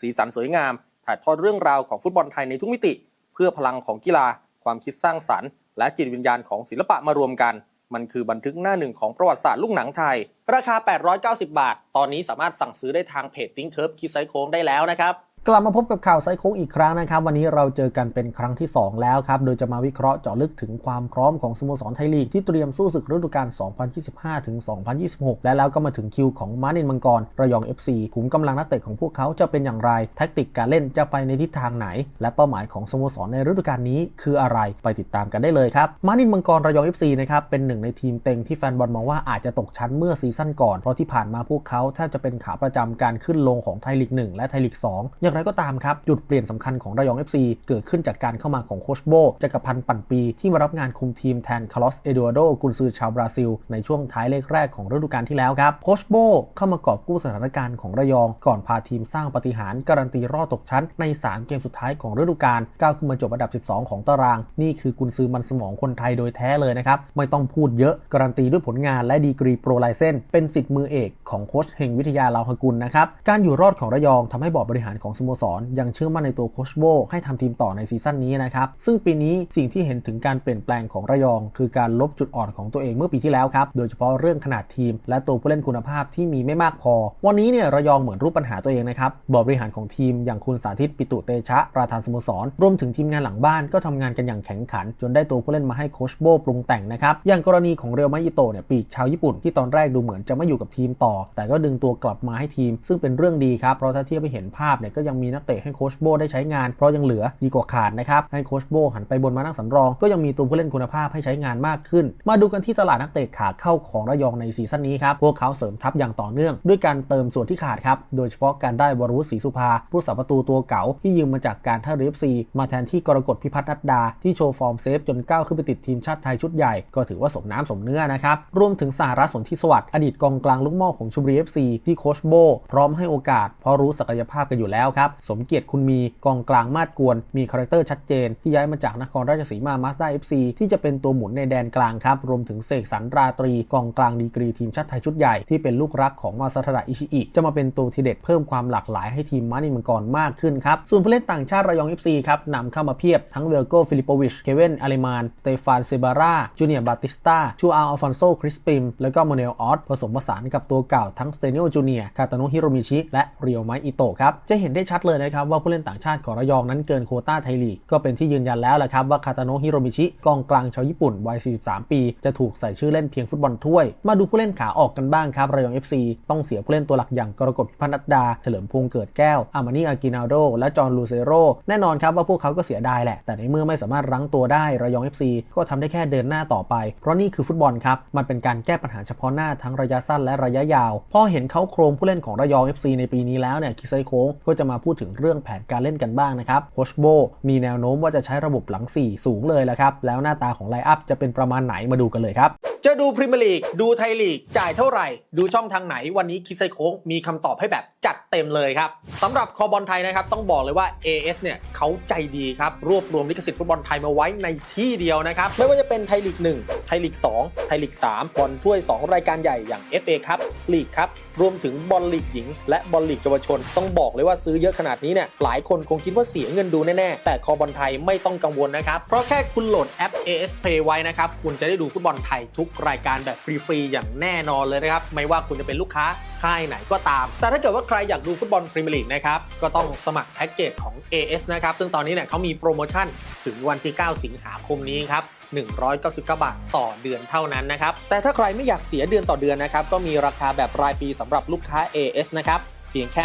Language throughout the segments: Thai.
สีสันสวยงาม ถ่ายทอดเรื่องราวของฟุตบอลไทยในทุกมิติ เพื่อพลังของกีฬา ความคิดสร้างสรรค์ และจิตวิญญาณของศิลปะมารวมกัน มันคือบันทึกหน้าหนึ่งของประวัติศาสตร์ลูกหนังไทย ราคา 890 บาท ตอนนี้สามารถสั่งซื้อได้ทางเพจติ้งเคิร์ฟคิดไซโค้งได้แล้วนะครับ กลับมาพบกับข่าวไซโค้งอีกครั้งนะครับ วันนี้เราเจอกันเป็นครั้งที่ 2 แล้วครับ โดยจะมาวิเคราะห์เจาะลึกถึงความพร้อมของสโมสรไทยลีกที่เตรียมสู้ศึกฤดูกาล 2025 ถึง 2026 และแล้วก็มาถึงคิวของมานินมังกร ระยอง FC ขุมกำลังนักเตะของพวกเขาจะเป็นอย่างไร แท็กติกการเล่นจะไปในทิศทางไหน และเป้าหมายของสโมสรในฤดูกาลนี้คืออะไรไปติดตามกันได้เลยครับมานินมังกรระยอง FC นะครับเป็นหนึ่งในทีมเต็งที่แฟนบอลมองว่าอาจจะตกชั้นเมื่อซีซั่นก่อนเพราะที่ผ่านมาพวกเขาแทบจะเป็นขาประจำการขึ้นลงของไทยลีก 1 และไทยลีก 2อย่างไรก็ตามครับ จุดเปลี่ยนสำคัญของระยอง FC เกิดขึ้นจากการเข้ามาของโคชโบจักรพันธ์ปั่นปีที่มารับงานคุมทีมแทนคาร์ลอสเอดูอาโดกุนซือชาวบราซิล ในช่วงท้ายเลขแรกของฤดูกาลที่แล้วครับโคชโบเข้ามากอบกู้สถานการณ์ของระยอง ก่อนพาทีมสร้างปฏิหารการันตีรอดตกชั้นใน 3 เกมสุดท้ายของฤดูกาลก้าวขึ้นมาจบอันดับ 12 ของตาราง นี่คือกุนซือมันสมองคนไทยโดยแท้เลยนะครับไม่ต้องพูดเยอะการันตีด้วยผลงานและดีกรีโปรไลเซนเป็นสิทธิ์มือเอกของโคชเฮงวิทยาลาวหกุลนะครับการอยู่รอดของระยองทำให้บอร์ดบริหารของสโมสร ยังเชื่อมั่นในตัวโคชโบให้ทำทีมต่อในซีซั่นนี้นะครับซึ่งปีนี้สิ่งที่เห็นถึงการเปลี่ยนแปลงของระยอง คือการลบจุดอ่อนของตัวเองเมื่อปีที่แล้วครับโดยเฉพาะเรื่องขนาดทีม และตัวผู้เล่นคุณภาพที่มีไม่มากพอ วันนี้เนี่ยระยองเหมือนรูปปัญหาตัวเองนะครับบอสบริหารของทีมอย่างคุณสาธิตปิตุเตชะประธานสโมสรรวมถึงทีมงานหลังบ้านก็ทำงานกันอย่างแข็งขัน จนได้ตัวผู้เล่นมาให้โคชโบปรุงแต่งนะครับอย่างกรณีของเรียวมาอิโตเนี่ยปีกชาวญี่ปุ่นที่ตอนแรกดูเหมือนจะไม่อยู่กับทีมต่อ แต่ก็ดึงตัวกลับมาให้ทีม ซึ่งเป็นเรื่องดีครับเพราะถ้าเทียบไปเห็นภาพเนี่ยก็ยังมีนักเตะให้โคชโบได้ใช้งาน เพราะยังเหลือดีกว่าขาดนะครับ ให้โคชโบหันไปบนมานั่งสำรอง ก็ยังมีตัวผู้เล่นคุณภาพให้ใช้งานมากขึ้น มาดูกันที่ตลาดนักเตะขาเข้าของระยองในซีซั่นนี้ครับ พวกเขาเสริมทัพอย่างต่อเนื่อง ด้วยการเติมส่วนที่ขาดครับ โดยเฉพาะการได้วรวุฒิศรีสุภา ผู้สาประตูตัวเก่าที่ยืมมาจากการท่าเรือฟซีมาแทนที่กรกฎพิพัฒน์นัดดา ที่โชว์ฟอร์มเซฟจนก้าวขึ้นไปติดทีมชาติไทยชุดใหญ่ ก็ถือว่าสมน้ำสมเนื้อนะครับ รวมถึงสหรัสนธิสวัสดิ์อดีตกองกลางลูกหม่อของชมบุรีเอฟซีที่โคชโบพร้อมให้โอกาสเพราะรู้ศักยภาพกันอยู่แล้วครับสมเกียรติคุณมีกองกลางมาดกวน มีคาแรคเตอร์ชัดเจน ที่ย้ายมาจากนครราชสีมามาสด้าเอฟซีที่จะเป็นตัวหมุนในแดนกลางครับ รวมถึงเสกสรรราตรีกองกลางดีกรีทีมชาติไทยชุดใหญ่ที่เป็นลูกรักของมาซาทดะอิชิอิจะมาเป็นตัวทีเด็ดเพิ่มความหลากหลายให้ทีมมานิมังกรมากขึ้นครับส่วนผู้เล่นต่างชาติระยองเอฟซีครับนำเข้ามาเพียบทั้งเวลโกฟิลิปโปวิชเคเวนอาริมานสเตฟานเซบาร่าจูเนียร์บาติสตาชูอาอัลฟอนโซคริสปิมแล้วก็โมเนลออสผสมผสานกับตัวเก่าทั้งสเตเนโอจูเนียคาตาโนฮิโรมิชิและเรียวไมอิโตครับจะเห็นได้ชัดเลยนะครับว่าผู้เล่นต่างชาติของระยองนั้นเกินโควต้าไทยลีกก็เป็นที่ยืนยันแล้วแหละครับว่าคาตาโนฮิโรมิชิกองกลางชาวญี่ปุ่นวัย 43 ปี จะถูกใส่ชื่อเล่นเพียงฟุตบอลถ้วย มาดูผู้เล่นขาออกกันบ้างครับระยอง FC ต้องเสียผู้เล่นตัวหลักอย่างกรกฎพิพัฒน์นัดดา เฉลิมพงษ์เกิดแก้ว อามานีอากินาโด และจอห์นลูเซโรแน่นอนครับว่าพวกเขาก็เสียดายแหละ แต่ในเมื่อไม่สามารถรั้งตัวได้ระยอง FC ก็ทำได้แค่เดินหน้าต่อไป เพราะนี่คือฟุตบอลครับมันเป็นการแก้ปัญหาเฉพาะหน้าทั้งระยะสั้นและระยะยาวพอเห็นเขาโครงผู้เล่นของระยอง FC ในปีนี้แล้วเนี่ยคิไซโค้งก็จะมาพูดถึงเรื่องแผนการเล่นกันบ้างนะครับโคชโบมีแนวโน้มว่าจะใช้ระบบหลัง 4 สูงเลยแหละครับ แล้วหน้าตาของไลอัพจะเป็นประมาณไหนมาดูกันเลยครับ จะดูพรีเมียร์ลีก ดูไทยลีก จ่ายเท่าไหร่ ดูช่องทางไหน วันนี้คิดไซโค้งมีคำตอบให้แบบจัดเต็มเลยครับสำหรับคอบอลไทยนะครับ ต้องบอกเลยว่า AS เนี่ยเขาใจดีครับ รวบรวมลิขสิทธิ์ฟุตบอลไทยมาไว้ในที่เดียวนะครับ ไม่ว่าจะเป็นไทยลีก 1 ไทยลีก 2 ไทยลีก 3 บอลถ้วย 2 รายการใหญ่อย่าง FA ครับลีกครับ รวมถึงบอลลีกหญิง และบอลลีกเยาวชน ต้องบอกเลยว่าซื้อเยอะขนาดนี้เนี่ยหลายคนคงคิดว่าเสียเงินดูแน่ๆแต่คอบอลไทยไม่ต้องกังวลนะครับ เพราะแค่คุณโหลดแอป AS Play ไว้นะครับ คุณจะได้ดูฟุตบอลไทยทุกรายการแบบฟรีๆอย่างแน่นอนเลยนะครับ ไม่ว่าคุณจะเป็นลูกค้าค่ายไหนก็ตาม แต่ถ้าเกิดว่าใครอยากดูฟุตบอลพรีเมียร์ลีกนะครับ ก็ต้องสมัครแพ็กเกจของ AS นะครับ ซึ่งตอนนี้เนี่ยเขามีโปรโมชั่นถึงวันที่ 9 สิงหาคมนี้ครับ 199 บาทต่อเดือนเท่านั้นนะครับ แต่ถ้าใครไม่อยากเสียเดือนต่อเดือนนะครับ ก็มีราคาแบบรายปีสำหรับลูกค้า AS นะครับเพียงแค่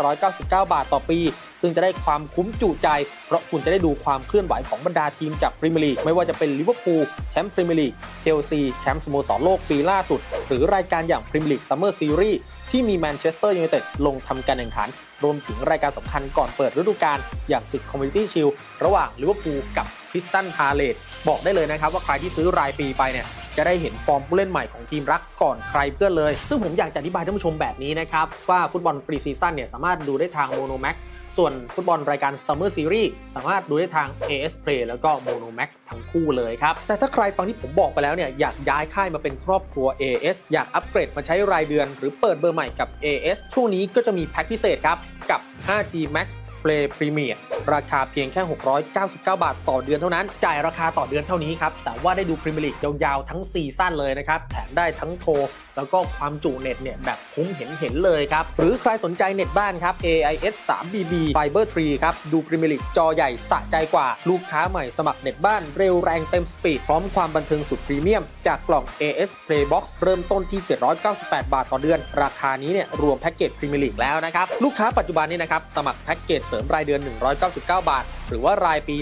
1,999 บาทต่อปี ซึ่งจะได้ความคุ้มจุใจ เพราะคุณจะได้ดูความเคลื่อนไหวของบรรดาทีมจากพรีเมียร์ลีก ไม่ว่าจะเป็นลิเวอร์พูลแชมป์พรีเมียร์ลีก เชลซี แชมป์สโมสรโลกปีล่าสุด หรือรายการอย่างพรีเมียร์ลีกซัมเมอร์ซีรีส์ ที่มีแมนเชสเตอร์ยูไนเต็ดลงทำการแข่งขัน รวมถึงรายการสำคัญก่อนเปิดฤดูกาลอย่างศึกคอมมูนิตี้ชิลระหว่างลิเวอร์พูลกับคริสตันพาเลตบอกได้เลยนะครับว่าใครที่ซื้อรายปีไปเนี่ยจะได้เห็นฟอร์มผู้เล่นใหม่ของทีมรักก่อนใครเพื่อนเลย ซึ่งผมอยากจะอธิบายท่านผู้ชมแบบนี้นะครับว่าฟุตบอลปรีซีซั่นเนี่ยสามารถดูได้ทางโมโนแม็กซ์ ส่วนฟุตบอลรายการ Summer Series สามารถดูได้ทาง AS Play แล้วก็ Mono Max ทั้งคู่เลยครับ แต่ถ้าใครฟังที่ผมบอกไปแล้วเนี่ยอยากย้ายค่ายมาเป็นครอบครัว AS อยากอัปเกรดมาใช้รายเดือน หรือเปิดเบอร์ใหม่กับ AS ช่วงนี้ก็จะมีแพ็คพิเศษครับ กับ 5G Max Play Premier ราคาเพียงแค่ 699 บาทต่อเดือนเท่านั้น จ่ายราคาต่อเดือนเท่านี้ครับ แต่ว่าได้ดูพรีเมียร์ลีกยาวๆ ทั้งซีซั่นเลยนะครับ แถมได้ทั้งโทร แล้วก็ความจุเน็ตเนี่ยแบบคุ้มเห็นเห็นเลยครับ หรือใครสนใจเน็ตบ้านครับ AIS 3BB Fiber 3 ครับ ดูพรีเมียร์ลีกจอใหญ่สะใจกว่าลูกค้าใหม่สมัครเน็ตบ้านเร็วแรงเต็มสปีด พร้อมความบันเทิงสุดพรีเมียม จากกล่อง AS Playbox เริ่มต้นที่ 798 บาทต่อเดือน ราคานี้เนี่ยรวมแพ็กเกจพรีเมียร์ลีกแล้วนะครับ ลูกค้าปัจจุบันนี้นะครับสมัครแพ็กเกจเสริมรายเดือน 199 บาท หรือว่ารายปี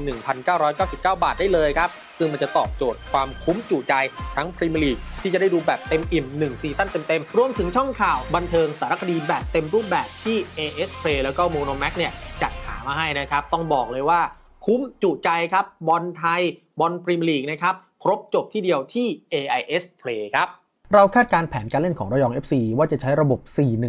1,999 บาทได้เลยครับ ซึ่งมันจะตอบโจทย์ความคุ้มจุใจทั้งพรีเมียร์ลีกที่จะได้ดูแบบเต็มอิ่ม 1 ซีซั่นเต็มๆ รวมถึงช่องข่าวบันเทิงสารคดีแบบเต็มรูปแบบที่ AS Play แล้วก็ Mono Max เนี่ยจัดหามาให้นะครับ ต้องบอกเลยว่าคุ้มจุใจครับบอลไทยบอลพรีเมียร์ลีกนะครับครบจบที่เดียวที่ AIS Play ครับ เราคาดการแผนการเล่นของระยอง FC ว่าจะใช้ระบบ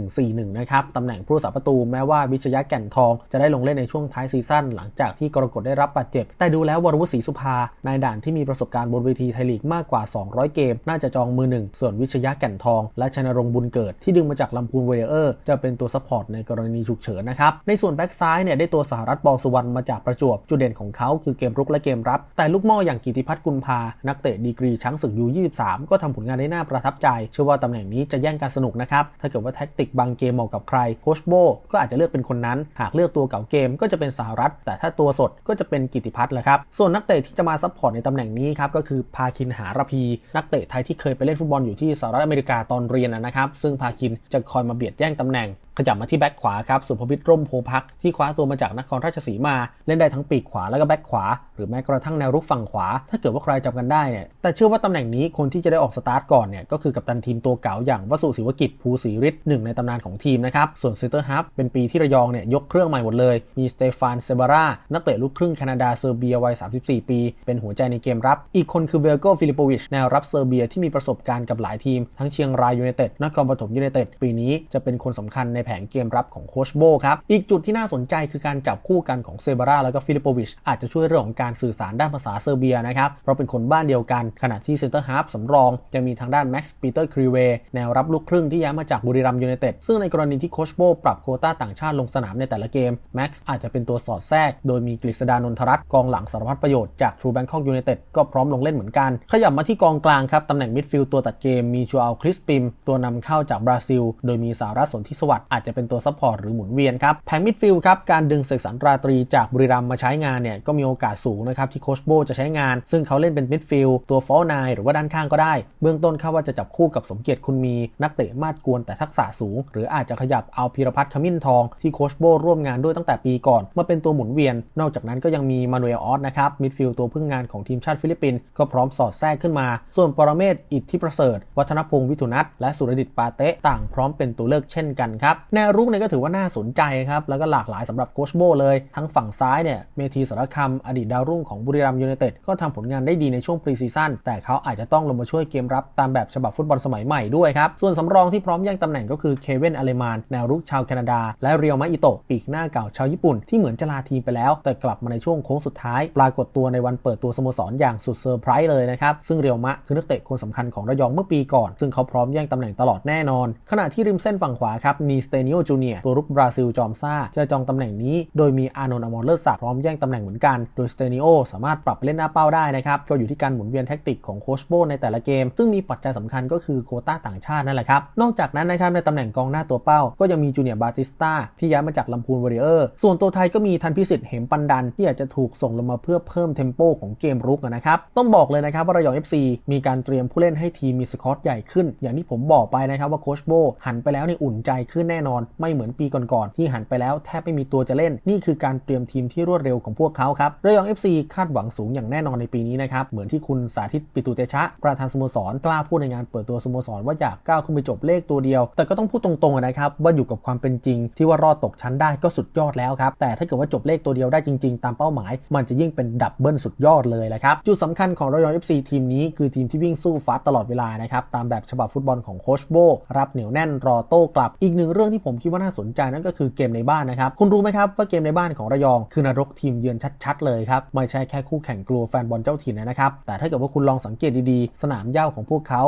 4-1-4-1 นะครับ ตำแหน่งผู้รักษาประตูแม้ว่าวิชยะแก่นทองจะได้ลงเล่นในช่วงท้ายซีซั่นหลังจากที่กรกฎได้รับบาดเจ็บ แต่ดูแล้ววรวุฒิศรีสุภานายด่านที่มีประสบการณ์บนเวทีไทยลีกมากกว่า 200 เกม น่าจะจองมือหนึ่ง ส่วนวิชยะแก่นทอง และชนรงค์บุญเกิดที่ดึงมาจากลำพูนเวเออร์ จะเป็นตัวซัพพอร์ตในกรณีฉุกเฉินนะครับ ในส่วนแบ็กซ้ายเนี่ยได้ตัวสหรัฐบอลสุวรรณมาจากประจวบ จุดเด่นของเขาคือเกมรุกและเกมรับ แต่ลูกม่ออย่างกิติพัฒน์กุลพานักเตะดีกรีช้างศึกยู23ก็ทำผลงานได้น่าประทับใจเชื่อว่าตำแหน่งนี้จะแย่งการสนุกนะครับ ถ้าเกิดว่าแท็กติกบางเกมเหมาะกับใครโคชโบก็อาจจะเลือกเป็นคนนั้น หากเลือกตัวเก่าเกมก็จะเป็นสหรัฐ แต่ถ้าตัวสดก็จะเป็นกิติพัฒน์แหละครับ ส่วนนักเตะที่จะมาซัพพอร์ตในตำแหน่งนี้ครับก็คือพาคินหาระพี นักเตะไทยที่เคยไปเล่นฟุตบอลอยู่ที่สหรัฐอเมริกาตอนเรียนนะครับซึ่งพาคินจะคอยมาเบียดแย่งตำแหน่งขยับมาที่แบ็คขวาครับสุภวิทย์ร่มโพพักที่คว้าตัวมาจากนครราชสีมา เล่นได้ทั้งปีกขวาแล้วก็แบ็คขวา หรือแม้กระทั่งแนวรุกฝั่งขวา ถ้าเกิดว่าใครจำกันได้เนี่ยแต่เชื่อว่าตำแหน่งนี้คนที่จะได้ออกสตาร์ทก่อนเนี่ยก็คือกัปตันทีมตัวเก่าอย่างวสุศิวกิจภูศรีฤทธิ์หนึ่งในตำนานของทีมนะครับส่วนเซนเตอร์ฮาฟเป็นปีที่ระยองเนี่ยยกเครื่องใหม่หมดเลย มีสเตฟานเซบาร่านักเตะลูกครึ่งแคนาดาเซอร์เบียวัย 34 ปี เป็นหัวใจในเกมรับ อีกคนคือเวลโกฟิลิปโปวิชแนวรับเซอร์เบียที่มีประสบการณ์กับหลายทีม ทั้งเชียงรายยูไนเต็ดนครปฐมยูไนเต็ดปีนี้จะเป็นคนสำคัญในแผนเกมรับของโคชโบครับ อีกจุดที่น่าสนใจคือการจับคู่กันของเซบาร่าแล้วก็ฟิลิปโปวิชอาจจะช่วยเรื่องของการสื่อสารด้านภาษาเซอร์เบียนะครับเพราะเป็นคนบ้านเดียวกันขณะที่เซนเตอร์ฮาร์ฟสำรองจะมีทางด้านแม็กซ์ปีเตอร์ครีเวแนวรับลูกครึ่งที่ย้ายมาจากบุรีรัมยูไนเต็ดซึ่งในกรณีที่โคชโบปรับโคต้าต่างชาติลงสนามในแต่ละเกมแม็กซ์อาจจะเป็นตัวสอดแทรก โดยมีกฤษดานนทรัตน์กองหลังสารพัดประโยชน์จากทรูแบงคอกยูไนเต็ดก็พร้อมลงเล่นเหมือนกัน ขยับมาที่กองกลางครับตำแหน่งมิดฟิลด์ตัวตัดเกมมีชัวอัลคริสปิม ตัวนำเข้าจากบราซิล โดยมีสารัฐสนธิสวัสดิ์อาจจะเป็นตัวซัพพอร์ตหรือหมุนเวียนครับแผงมิดฟิลด์ครับการดึงเสกสรรราตรีจากบุรีรัมมาใช้งานเนี่ยก็มีโอกาสสูงนะครับที่โคชโบจะใช้งาน ซึ่งเขาเล่นเป็นมิดฟิลด์ตัวฟอลนายหรือว่าด้านข้างก็ได้ เบื้องต้นคาดว่าจะจับคู่กับสมเกียรติคุณมีนักเตะมาดกวนแต่ทักษะสูง หรืออาจจะขยับเอาพีรพัฒน์ขมิ้นทองที่โคชโบร่วมงานด้วยตั้งแต่ปีก่อนมาเป็นตัวหมุนเวียน นอกจากนั้นก็ยังมีมานูเอลออสนะครับมิดฟิลด์ตัวพึ่งงานของทีมชาติฟิลิปปินส์ก็พร้อมสอดแทรกขึ้นมา ส่วนปรเมศอิทธิประเสริฐ วัฒนพงศ์วิทุนัทและสุรดิตปาเตะต่างพร้อมเป็นตัวเลือกเช่นกันครับแนวรุกเนี่ยก็ถือว่าน่าสนใจครับ แล้วก็หลากหลายสำหรับโคชโบเลย ทั้งฝั่งซ้ายเนี่ยเมธีสารคำอดีตดาวรุ่งของบุรีรัมย์ยูไนเต็ดก็ทำผลงานได้ดีในช่วงปรีซีซั่นแต่เขาอาจจะต้องลงมาช่วยเกมรับตามแบบฉบับฟุตบอลสมัยใหม่ด้วยครับ ส่วนสำรองที่พร้อมแย่งตำแหน่งก็คือเคเวนอเลมานแนวรุกชาวแคนาดา และเรียวมะอิโตะปีกหน้าเก่าชาวญี่ปุ่นที่เหมือนจะลาทีมไปแล้ว แต่กลับมาในช่วงโค้งสุดท้าย ปรากฏตัวในวันเปิดตัวสโมสรอย่างสุดเซอร์ไพรส์เลยนะครับซึ่งเรียวมะคือนักเตะคนสำคัญของระยองเมื่อปีก่อน ซึ่งเขาพร้อมแย่งตำแหน่งตลอดแน่นอน ขณะที่ริมเส้นฝั่งขวาครับมีสเตเนิโอจูเนียตัวรุกบราซิลจอมซ่า จะจองตำแหน่งนี้ โดยมีอานนท์อมรเลิศศักพร้อมแย่งตำแหน่งเหมือนกัน โดยสเตเนิโอสามารถปรับเล่นหน้าเป้าได้นะครับ ก็อยู่ที่การหมุนเวียนแท็กติกของโคชโบในแต่ละเกม ซึ่งมีปัจจัยสำคัญก็คือโคต้าต่างชาตินั่นแหละครับ นอกจากนั้นนะครับในตำแหน่งกองหน้าตัวเป้า ก็ยังมีจูเนียร์บาติสตาที่ย้ายมาจากลำพูนวอริเออร์ ส่วนตัวไทยก็มีทันพิสิทธิ์เหมปันดันที่อาจจะถูกส่งลงมาเพื่อเพิ่มเทมโปของเกมรุกนะครับต้องบอกเลยนะครับว่าระยอง FC มีการเตรียมผู้เล่นให้ทีมมีสกอตใหญ่ขึ้น อย่างที่ผมบอกไปนะครับว่าโคชโบหันไปแล้วในอุ่นใจขึ้นแน่น่นอน ไม่เหมือนปีก่อนๆที่หันไปแล้วแทบไม่มีตัวจะเล่น นี่คือการเตรียมทีมที่รวดเร็วของพวกเขาครับระยอง FC คาดหวังสูงอย่างแน่นอนในปีนี้นะครับเหมือนที่คุณสาธิตปิตุเตชะ ประธานสโมสรกล้าพูดในงานเปิดตัวสโมสรว่าอยากก้าวขึ้นไปจบเลขตัวเดียว แต่ก็ต้องพูดตรงๆนะครับว่าอยู่กับความเป็นจริง ที่ว่ารอดตกชั้นได้ก็สุดยอดแล้วครับแต่ถ้าเกิดว่าจบเลขตัวเดียวได้จริง ๆ ตามเป้าหมาย มันจะยิ่งเป็นดับเบิลสุดยอดเลยแหละครับจุดสำคัญของรอยัล FC ทีมนี้คือทีมที่วิ่งสู้ฟัดตลอดเวลานะครับตามแบบฉบับฟุตบอลของโคชโบรับเหนียวแน่นรอโต้กลับอีกหนึ่งเรื่องที่ผมคิดว่าน่าสนใจนั่นก็คือเกมในบ้านนะครับ คุณรู้ไหมครับว่าเกมในบ้านของระยองคือนรกทีมเยือนชัดๆเลยครับ ไม่ใช่แค่คู่แข่งกลัวแฟนบอลเจ้าถิ่นนะครับ แต่ถ้าเกิดว่าคุณลองสังเกตดีๆ สนามหญ้าของพวกเขา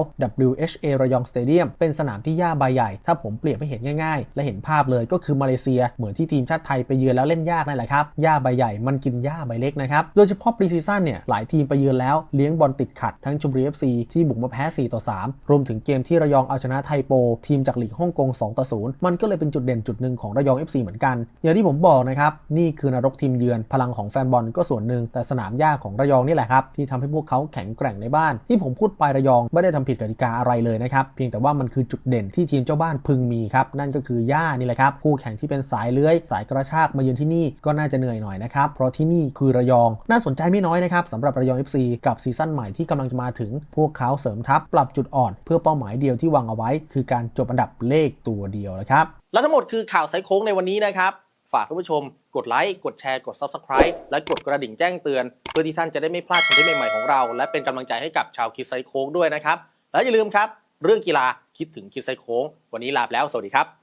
WHA ระยองสเตเดียมเป็นสนามที่หญ้าใบใหญ่ ถ้าผมเปรียบให้เห็นง่ายๆ และเห็นภาพเลยก็คือมาเลเซีย เหมือนที่ทีมชาติไทยไปเยือนแล้วเล่นยากนั่นแหละครับหญ้าใบใหญ่มันกินหญ้าใบเล็กนะครับโดยเฉพาะปรีซีซั่นเนี่ยหลายทีมไปเยือนแล้วเลี้ยงบอลติดขัดทั้งชมบุรี FC ที่บุกมาแพ้4ต่อ3รวมถึงเกมที่ระยองเอาชนะไทโปทีมจากลีกฮ่องกง2ต่อ0มัันก็เลยเป็นจุดเด่นจุดหนึ่งของระยอง FC เหมือนกัน อย่างที่ผมบอกนะครับนี่คือนรกทีมเยือนพลังของแฟนบอลก็ส่วนหนึ่งแต่สนามหญ้าของระยองนี่แหละครับที่ทำให้พวกเขาแข็งแกร่งในบ้าน ที่ผมพูดไประยองไม่ได้ทำผิดกติกาอะไรเลยนะครับเพียงแต่ว่ามันคือจุดเด่นที่ทีมเจ้าบ้านพึงมีครับนั่นก็คือหญ้านี่แหละครับคู่แข่งที่เป็นสายเลื้อย สายกระชากมาเยือนที่นี่ก็น่าจะเหนื่อยหน่อยนะครับเพราะที่นี่คือระยอง น่าสนใจไม่น้อยนะครับสำหรับระยอง FC กับซีซั่นใหม่ที่กำลังจะมาถึง พวกเขาเสริมทัพปรับจุดอ่อน เพื่อเป้าหมายเดียวที่วางเอาไว้ คือการจบอันดับเลขตัวเดียวนะครับและทั้งหมดคือข่าวไซโค้งในวันนี้นะครับ ฝากท่านผู้ชม กดไลค์ กดแชร์ กด Subscribe และกดกระดิ่งแจ้งเตือน เพื่อที่ท่านจะได้ไม่พลาดคอนเทนต์ใหม่ๆของเรา และเป็นกำลังใจให้กับชาวคิดไซโค้งด้วยนะครับ และอย่าลืมครับ เรื่องกีฬาคิดถึงคิดไซโค้ง วันนี้ลาไปแล้ว สวัสดีครับ